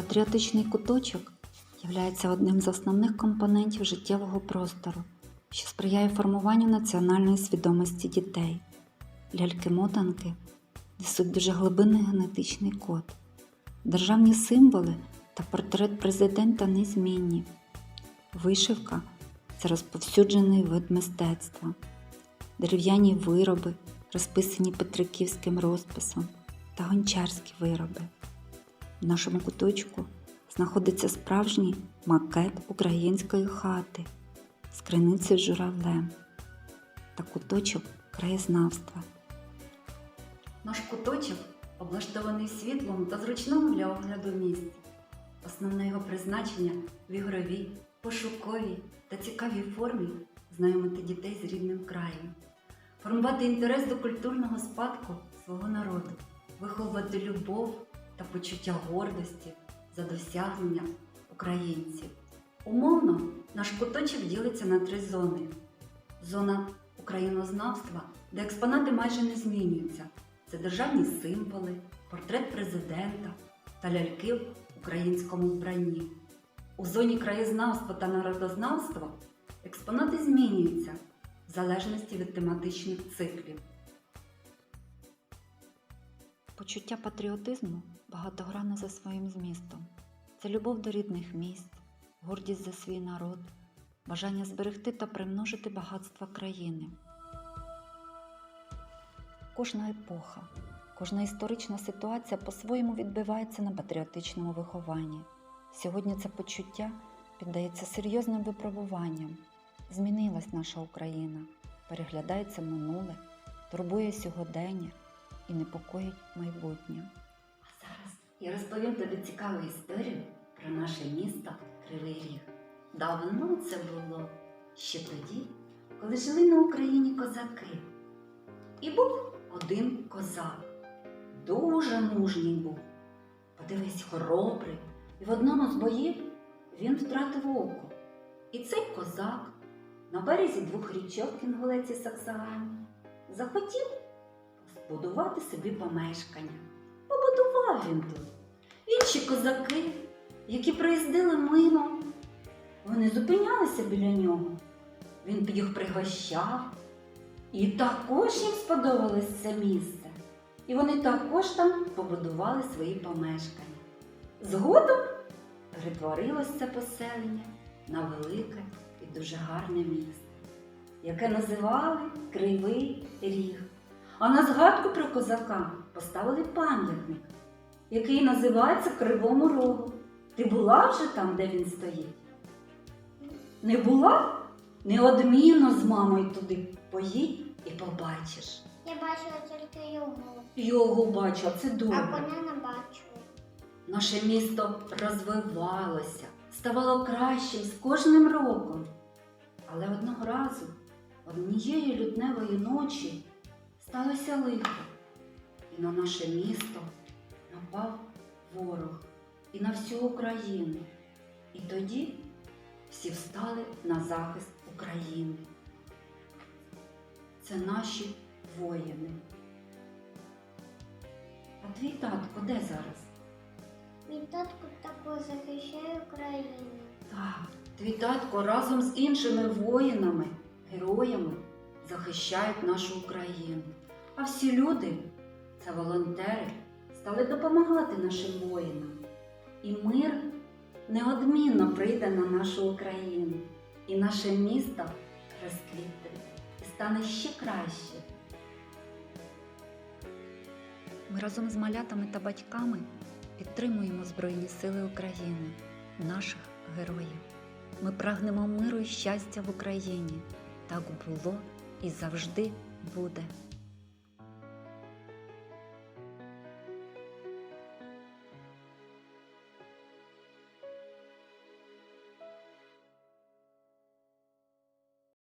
Патріотичний куточок є одним з основних компонентів життєвого простору, що сприяє формуванню національної свідомості дітей. Ляльки-мотанки несуть дуже глибинний генетичний код. Державні символи та портрет президента незмінні. Вишивка це розповсюджений вид мистецтва, дерев'яні вироби, розписані петриківським розписом та гончарські вироби. В нашому куточку знаходиться справжній макет української хати з криницею журавлем та куточок краєзнавства. Наш куточок облаштований світлом та зручному для огляду місць. Основне його призначення в ігровій, пошуковій та цікавій формі знайомити дітей з рідним краєм, формувати інтерес до культурного спадку свого народу, виховувати любов та почуття гордості за досягнення українців. Умовно, наш куточок ділиться на три зони: зона українознавства, де експонати майже не змінюються. Це державні символи, портрет президента та ляльки в українському вбранні. У зоні краєзнавства та народознавства експонати змінюються в залежності від тематичних циклів. Почуття патріотизму багатогранне за своїм змістом. Це любов до рідних місць, гордість за свій народ, бажання зберегти та примножити багатства країни. Кожна епоха, кожна історична ситуація по-своєму відбивається на патріотичному вихованні. Сьогодні це почуття піддається серйозним випробуванням. Змінилась наша Україна, переглядається минуле, турбує сьогодення і непокоїть майбутнє. А зараз я розповім тобі цікаву історію про наше місто Кривий Ріг. Давно це було ще тоді, коли жили на Україні козаки. І був один козак. Дуже мужній був. Подивись, хоробрий. І в одному з боїв він втратив око. І цей козак на березі двох річок Кінгулець і Саксагані захотів збудувати собі помешкання. Побудував він тут. Інші козаки, які приїздили мимо, вони зупинялися біля нього. Він їх пригощав. І також їм сподобалось це місце. І вони також там побудували свої помешкання. Згодом перетворилось це поселення на велике і дуже гарне місто, яке називали Кривий Ріг. А на згадку про козака поставили пам'ятник, який називається Кривому Рогу. Ти була вже там, де він стоїть? Не була? Неодмінно з мамою туди поїдь і побачиш. Я бачила тільки його, Його бачу, а це а добре. коня не бачу. Наше місто розвивалося, ставало кращим з кожним роком. Але одного разу, однієї лютневої ночі, сталося лихо, і на наше місто напав ворог і на всю Україну. І тоді всі встали на захист України. Це наші воїни. А твій татко де зараз? Мій татко також захищає Україну. Так, твій татко разом з іншими воїнами, героями захищають нашу Україну. А всі люди, це волонтери, стали допомагати нашим воїнам. І мир неодмінно прийде на нашу Україну, і наше місто розквітне і стане ще краще. Ми разом з малятами та батьками підтримуємо Збройні Сили України, наших героїв. Ми прагнемо миру і щастя в Україні. Так було і завжди буде.